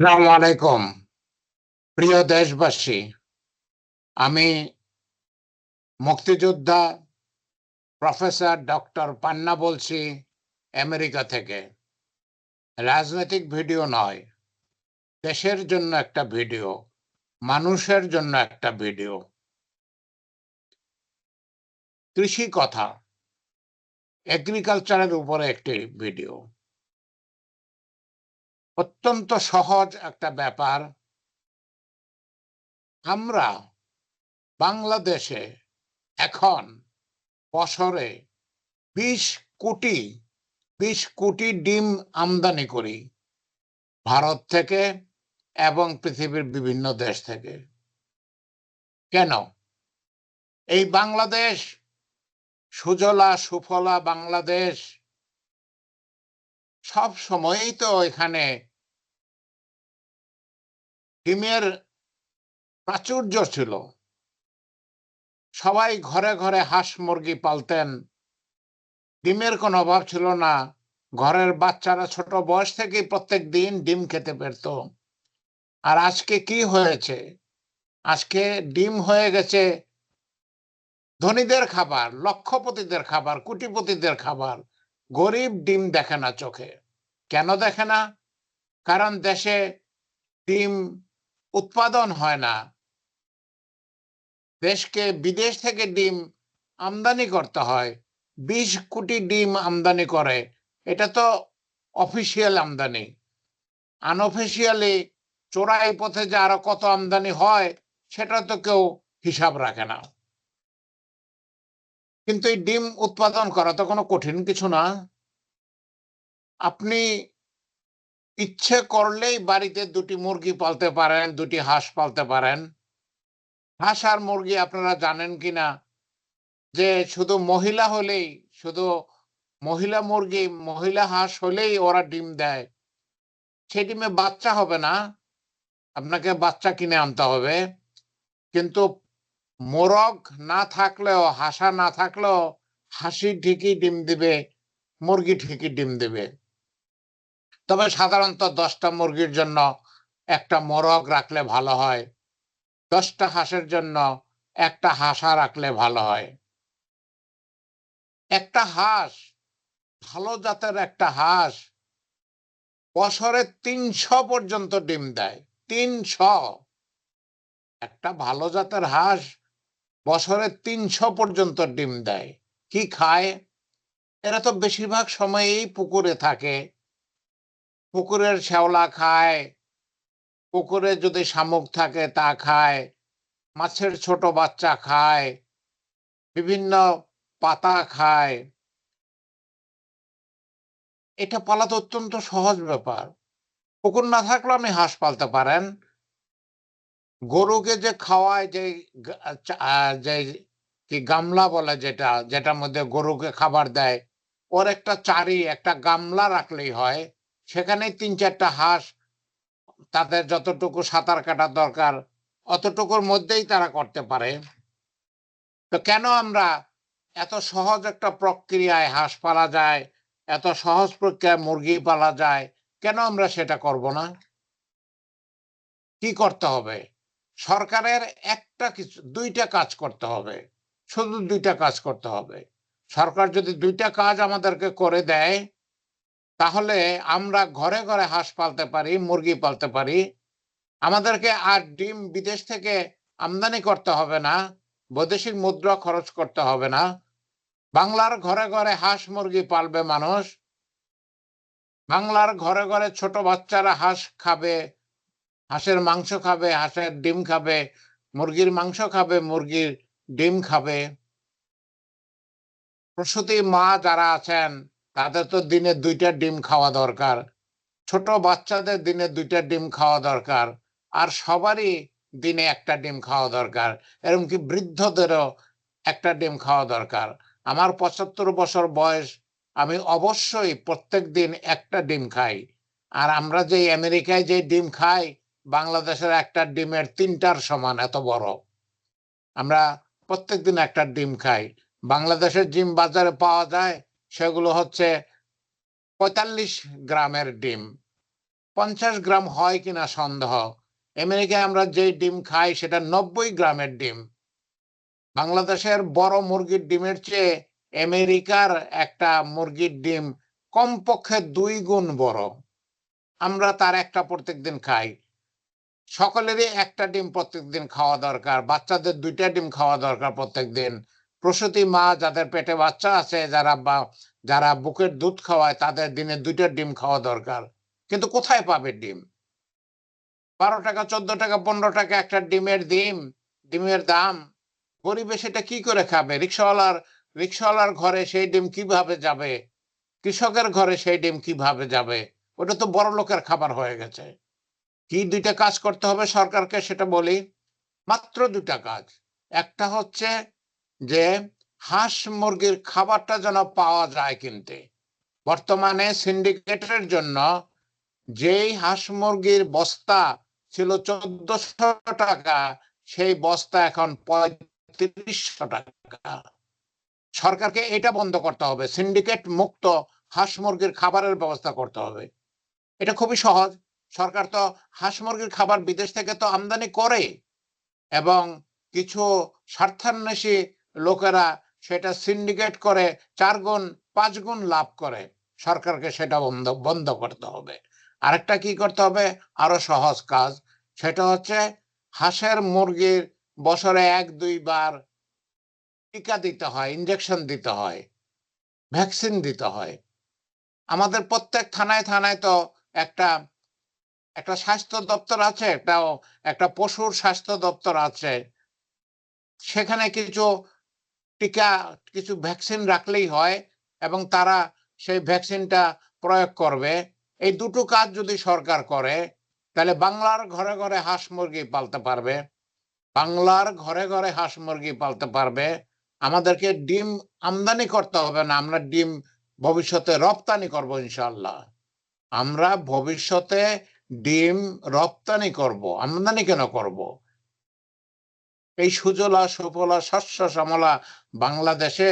আসসালামু আলাইকুম। প্রিয় দেশবাসী, আমি মুক্তিযোদ্ধা প্রফেসর ডক্টর পান্না বলছি আমেরিকা থেকে। রাজনৈতিক ভিডিও নয়, দেশের জন্য একটা ভিডিও, মানুষের জন্য একটা ভিডিও। কৃষি কথা এগ্রিকালচারের উপরে একটি ভিডিও। অত্যন্ত সহজ একটা ব্যাপার। আমরা বাংলাদেশে এখন বছরে বিশ কোটি বিশ কোটি ডিম আমদানি করি, ভারত থেকে এবং পৃথিবীর বিভিন্ন দেশ থেকে। কেন? এই বাংলাদেশ সুজলা, সুফলা বাংলাদেশ সব সময়ই তো এখানে ডিমের প্রাচুর্য ছিল। সবাই ঘরে ঘরে হাঁস মুরগি পালতেন। ডিমের কোনো অভাব ছিল না। ঘরের বাচ্চারা ছোট বয়স থেকেই প্রত্যেক দিন ডিম খেতে পারত। আর আজকে কি হয়েছে? আজকে ডিম হয়ে গেছে ধনীদের খাবার, লক্ষপতিদের খাবার, কুটিপতিদের খাবার। গরিব ডিম দেখে না চোখে। কেন দেখে না? কারণ দেশে ডিম উৎপাদন হয় না। দেশকে বিদেশ থেকে ডিম আমদানি করতে হয়। বিশ কোটি ডিম আমদানি করে। এটা তো অফিসিয়াল আমদানি। আনঅফিসিয়ালি চোরাই পথে যে আরও কত আমদানি হয়, সেটা তো কেউ হিসাব রাখে না। কিন্তু এই ডিম উৎপাদন করা তো কোনো কঠিন কিছু না। আপনি ইচ্ছে করলেই বাড়িতে দুটি মুরগি পালতে পারেন, দুটি হাঁস পালতে পারেন। হাঁস আর মুরগি আপনারা জানেন কিনা যে শুধু মহিলা হলেই, শুধু মহিলা মুরগি, মহিলা হাঁস হলেই ওরা ডিম দেয়। সে ডিমে বাচ্চা হবে না, আপনাকে বাচ্চা কিনে আনতে হবে। কিন্তু মোরগ না থাকলেও, হাসা না থাকলেও হাসি ঠিকই ডিম দিবে, মুরগি ঠিকই ডিম দিবে। তবে সাধারণত দশটা মুরগির জন্য একটা মোরগ রাখলে ভালো হয়। দশটা হাঁসের জন্য একটা হাঁসা রাখলে ভালো হয়। একটা হাঁস, ভালো জাতের একটা হাঁস বছরে তিনশো পর্যন্ত ডিম দেয়, তিনশো। একটা ভালো জাতের হাঁস বছরে তিনশো পর্যন্ত ডিম দেয়, কি খায়? এরা তো বেশিরভাগ সময়ই পুকুরে থাকে। পুকুরের শ্যাওলা খায়, পুকুরে যদি শামুক থাকে তা খায়, মাছের ছোট বাচ্চা খায়, বিভিন্ন পাতা খায়। এটা পালাতে অত্যন্ত সহজ ব্যাপার। পুকুর না থাকলে আপনি হাঁস পালতে পারেন। গরুকে যে খাওয়ায়, যে যে কি গামলা বলে যেটা, যেটার মধ্যে গরুকে খাবার দেয়, ওর একটা চারি, একটা গামলা রাখলেই হয়। সেখানে তিন চারটা হাঁস, তাদের যতটুকু সাঁতার কাটার দরকার, অতটুকুর মধ্যেই তারা করতে পারে। তো কেন আমরা এত সহজ একটা প্রক্রিয়ায় হাঁস পালা যায়, এত সহজ প্রক্রিয়ায় মুরগি পালা যায়, কেন আমরা সেটা করব না? কি করতে হবে? সরকারের একটা কিছু, দুইটা কাজ করতে হবে। শুধু দুইটা কাজ করতে হবে। সরকার যদি দুইটা কাজ আমাদেরকে করে দেয় তাহলে আমরা ঘরে ঘরে হাঁস পালতে পারি, মুরগি পালতে পারি। আমাদেরকে আর ডিম বিদেশ থেকে আমদানি করতে হবে না, বৈদেশিক মুদ্রা খরচ করতে হবে না। বাংলার ঘরে ঘরে হাঁস মুরগি পালবে মানুষ। বাংলার ঘরে ঘরে ছোট বাচ্চারা হাঁস খাবে, হাঁসের মাংস খাবে, হাঁসের ডিম খাবে, মুরগির মাংস খাবে, মুরগির ডিম খাবে। প্রসূতি মা যারা আছেন তাদের তো দিনে দুইটা ডিম খাওয়া দরকার। ছোট বাচ্চাদের দিনে দুইটা ডিম খাওয়া দরকার। আর সবারই দিনে একটা ডিম খাওয়া দরকার। এরকম কি বৃদ্ধদেরও একটা ডিম খাওয়া দরকার? আমার পঁচাত্তর বছর বয়স, আমি অবশ্যই প্রত্যেক দিন একটা ডিম খাই। আর আমরা যে আমেরিকায় যে ডিম খাই, বাংলাদেশের একটা ডিমের তিনটার সমান এত বড়। আমরা প্রত্যেক দিন একটা ডিম খাই। বাংলাদেশের ডিম বাজারে পাওয়া যায় সেগুলো হচ্ছে পঁয়তাল্লিশ গ্রামের ডিম। পঞ্চাশ গ্রাম হয় কিনা সন্দেহ। আমেরিকায় আমরা যে ডিম খাই সেটা নব্বই গ্রামের ডিম। বাংলাদেশের বড় মুরগির ডিমের চেয়ে আমেরিকার একটা মুরগির ডিম কমপক্ষে দুই গুণ বড়। আমরা তার একটা প্রত্যেকদিন খাই। সকলেরই একটা ডিম প্রত্যেকদিন খাওয়া দরকার। বাচ্চাদের দুইটা ডিম খাওয়া দরকার প্রত্যেকদিন। প্রসূতি মা যাদের পেটে বাচ্চা আছে, যারা বা, যারা বুকের দুধ খাওয়ায়, তাদের দিনে দুইটা ডিম খাওয়া দরকার। কিন্তু কোথায় পাবে ডিম? বারো টাকা, চোদ্দ টাকা, পনেরো টাকা একটা ডিমের ডিম ডিমের দাম। গরিবে সেটা কি করে খাবে? রিক্সাওয়ালার রিক্সাওয়ালার ঘরে সেই ডিম কীভাবে যাবে? কৃষকের ঘরে সেই ডিম কীভাবে যাবে? ওটা তো বড় লোকের খাবার হয়ে গেছে। কি দুইটা কাজ করতে হবে সরকারকে সেটা বলি? মাত্র দুটা কাজ। একটা হচ্ছে যে হাঁস মুরগির খাবারটা যেন পাওয়া যায় কিনতে। বর্তমানে সিন্ডিকেটের জন্য যেই হাঁস মুরগির বস্তা ছিল চোদ্দশো টাকা, সেই বস্তা এখন পঁয়ত্রিশশো টাকা। সরকারকে এটা বন্ধ করতে হবে, সিন্ডিকেট মুক্ত হাঁস মুরগির খাবারের ব্যবস্থা করতে হবে। এটা খুবই সহজ, সরকার তো হাঁস মুরগির খাবার বিদেশ থেকে তো আমদানি করে এবং কিছু স্বার্থান্বেষী লোকেরা সেটা সিন্ডিকেট করে, চার গুণ, পাঁচ গুণ লাভ করে। সরকারকে সেটা বন্ধ বন্ধ করতে হবে। আরেকটা কি করতে হবে? আরও সহজ কাজ। সেটা হচ্ছে হাঁসের মুরগির বছরে এক দুইবার টিকা দিতে হয় ইঞ্জেকশন দিতে হয় ভ্যাকসিন দিতে হয়। আমাদের প্রত্যেক থানায় থানায় তো একটা একটা স্বাস্থ্য দপ্তর আছে, একটা একটা পশুর স্বাস্থ্য দপ্তর আছে। সেখানে কিছু টিকা কিছু ভ্যাকসিন রাখলেই হয় এবং তারা সেই ভ্যাকসিনটা প্রয়োগ করবে। এই দুটো কাজ যদি সরকার করে, তাহলে বাংলার ঘরে ঘরে হাঁস মুরগি পালতে পারবে। বাংলার ঘরে ঘরে হাঁস মুরগি পালতে পারবে। আমাদেরকে ডিম আমদানি করতে হবে না, আমরা ডিম ভবিষ্যতে রপ্তানি করব ইনশাল্লাহ আমরা ভবিষ্যতে ডিম রপ্তানি করব। আমদানি কেন করব? এই সুজলা, সুফলা শস্য শ্যামলা বাংলাদেশে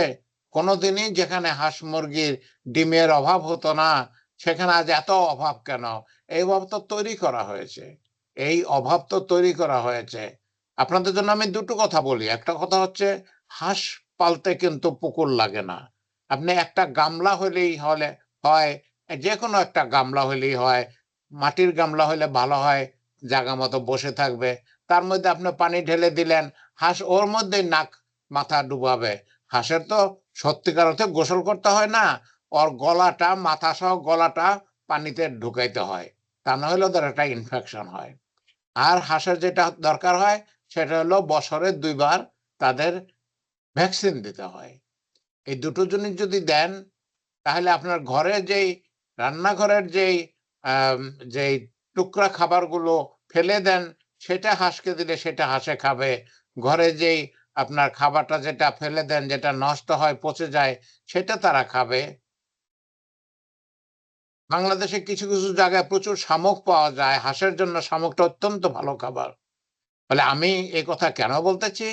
কোনোদিনই যেখানে হাঁস মুরগির ডিমের অভাব হতো না, সেখানে আজ এত অভাব কেন? এই অভাব তো তৈরি করা হয়েছে। এই অভাব তো তৈরি করা হয়েছে। আপনাদের জন্য আমি দুটো কথা বলি। একটা কথা হচ্ছে, হাঁস পালতে কিন্তু পুকুর লাগে না। আপনি একটা গামলা হলেই হলে হয় যে কোনো একটা গামলা হলেই হয়, মাটির গামলা হলে ভালো হয়, জায়গা মতো বসে থাকবে। তার মধ্যে আপনি পানি ঢেলে দিলেন, হাঁস ওর মধ্যেই নাক, মাথা ডুবাবে। হাঁসের তো সত্যিকার অর্থে গোসল করতে হয় না, ওর গলাটা মাথা সহ গলাটা পানিতে ঢুকাইতে হয়। তা না হলে ওদের একটা ইনফেকশন হয়। আর হাঁসের যেটা দরকার হয়, সেটা হলো বছরে দুইবার তাদের ভ্যাকসিন দিতে হয়। এই দুটো জিনিস যদি দেন, তাহলে আপনার ঘরে যেই রান্নাঘরের যেই যেই টুকরা খাবারগুলো ফেলে দেন সেটা হাঁসকে দিলে সেটা হাঁসে খাবে। ঘরে যেই আপনার খাবারটা যেটা ফেলে দেন, যেটা নষ্ট হয়, পচে যায়, সেটা তারা খাবে। বাংলাদেশে কিছু কিছু জায়গায় প্রচুর শামুক পাওয়া যায়। হাঁসের জন্য শামুকটা অত্যন্ত ভালো খাবার। বলে আমি এই কথা কেন বলতেছি?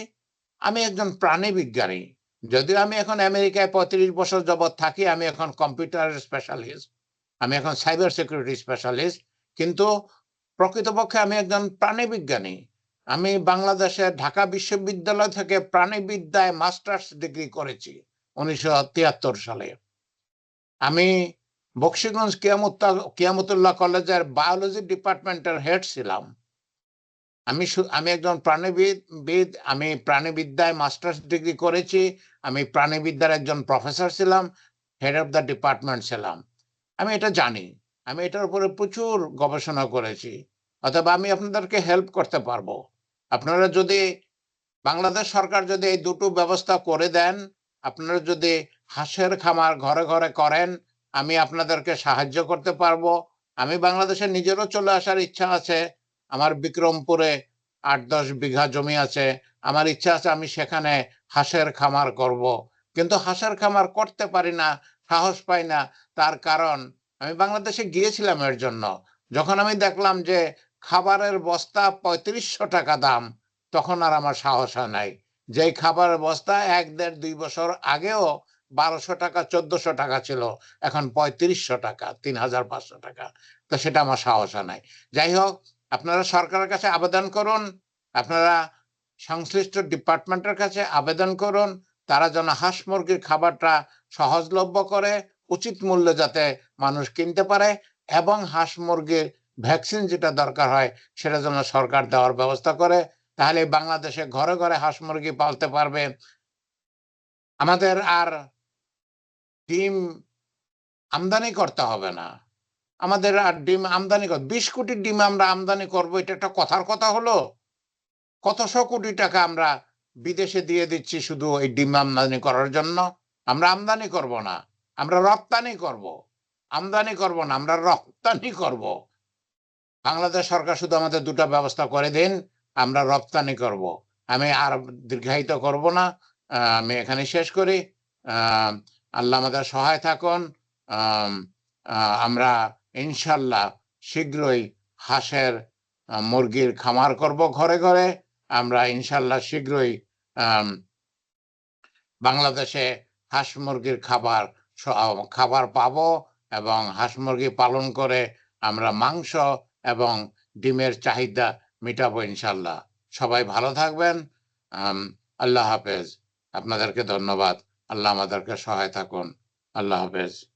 আমি একজন প্রাণী বিজ্ঞানী। যদিও আমি এখন আমেরিকায় পঁয়ত্রিশ বছর যাবৎ থাকি, আমি এখন কম্পিউটার স্পেশালিস্ট আমি এখন সাইবার সিকিউরিটি স্পেশালিস্ট কিন্তু প্রকৃতপক্ষে আমি একজন প্রাণী বিজ্ঞানী আমি বাংলাদেশের ঢাকা বিশ্ববিদ্যালয় থেকে প্রাণীবিদ্যায় মাস্টার্স ডিগ্রি করেছি উনিশশো তিয়াত্তর সালে। আমি বক্সিগঞ্জ কিয়ামুত্তা, কিয়ামতুল্লাহ কলেজের বায়োলজি ডিপার্টমেন্টের হেড ছিলাম। আমি আমি একজন প্রাণীবিদ, বিদ, আমি প্রাণীবিদ্যায় মাস্টার্স ডিগ্রি করেছি, আমি প্রাণীবিদ্যার একজন প্রফেসর ছিলাম, হেড অফ দ্য ডিপার্টমেন্ট ছিলাম। আমি এটা জানি। আমি এটার উপরে প্রচুর গবেষণা করেছি। অথবা আমি আপনাদেরকে হেল্প করতে পারব। আপনারা যদি, বাংলাদেশ সরকার যদি এই দুটো ব্যবস্থা করে দেন, আপনারা যদি হাঁসের খামার ঘরে ঘরে করেন, আমি আপনাদেরকে সাহায্য করতে পারব। আমি বাংলাদেশে নিজেরও চলে আসার ইচ্ছা আছে। আমার বিক্রমপুরে আট দশ বিঘা জমি আছে। আমার ইচ্ছা আছে আমি সেখানে হাঁসের খামার করব। কিন্তু হাঁসের খামার করতে পারি না, সাহস পাই না। তার কারণ আমি বাংলাদেশে গিয়েছিলাম এর জন্য। যখন আমি দেখলাম যে খাবারের বস্তা পঁয়ত্রিশশো টাকা দাম, তখন আর আমার সাহস হয় নাই। যেই খাবারের বস্তা এক, দেড়, দুই বছর আগেও বারোশো টাকা, চোদ্দশো টাকা ছিল, এখন পঁয়ত্রিশশো টাকা, তিন হাজার পাঁচশো টাকা। তো সেটা আমার সাহস নাই। যাই হোক, আপনারা সরকারের কাছে আবেদন করুন, আপনারা সংশ্লিষ্ট ডিপার্টমেন্টের কাছে আবেদন করুন, তারা যেন হাঁস মুরগির খাবারটা সহজলভ্য করে উচিত মূল্যে যাতে মানুষ কিনতে পারে এবং হাঁস মুরগির ভ্যাকসিন যেটা দরকার হয় সেটা যেন সরকার দেওয়ার ব্যবস্থা করে, তাহলে বাংলাদেশে ঘরে ঘরে হাঁস মুরগি পালতে পারবে। আমাদের আর ডিম আমদানি করতে হবে না। আমাদের আর ডিম আমদানি কর, বিশ কোটি ডিম আমরা আমদানি করব, এটা একটা কথার কথা হলো। কতশো কোটি টাকা আমরা বিদেশে দিয়ে দিচ্ছি শুধু এই ডিম আমদানি করার জন্য? আমরা আমদানি করব না। আমরা রপ্তানি করব, আমদানি করব না, আমরা রপ্তানি করব। বাংলাদেশ সরকার শুধু আমাদের দুটো ব্যবস্থা করে দিন, আমরা রপ্তানি করব। আমি আর দীর্ঘায়িত করব না আমি এখানে শেষ করি। আল্লাহ আমাদের সহায় থাকুন। আমরা ইনশাল্লাহ শীঘ্রই হাঁসের মুরগির খামার করব ঘরে ঘরে। আমরা ইনশাল্লাহ শীঘ্রই বাংলাদেশে হাঁস মুরগির খাবার খাবার পাব এবং হাঁস মুরগি পালন করে আমরা মাংস এবং ডিমের চাহিদা মেটাবো ইনশাল্লাহ। সবাই ভালো থাকবেন। আল্লাহ হাফেজ। আপনাদেরকে ধন্যবাদ। আল্লাহ আমাদেরকে সহায় থাকুন। আল্লাহ হাফেজ।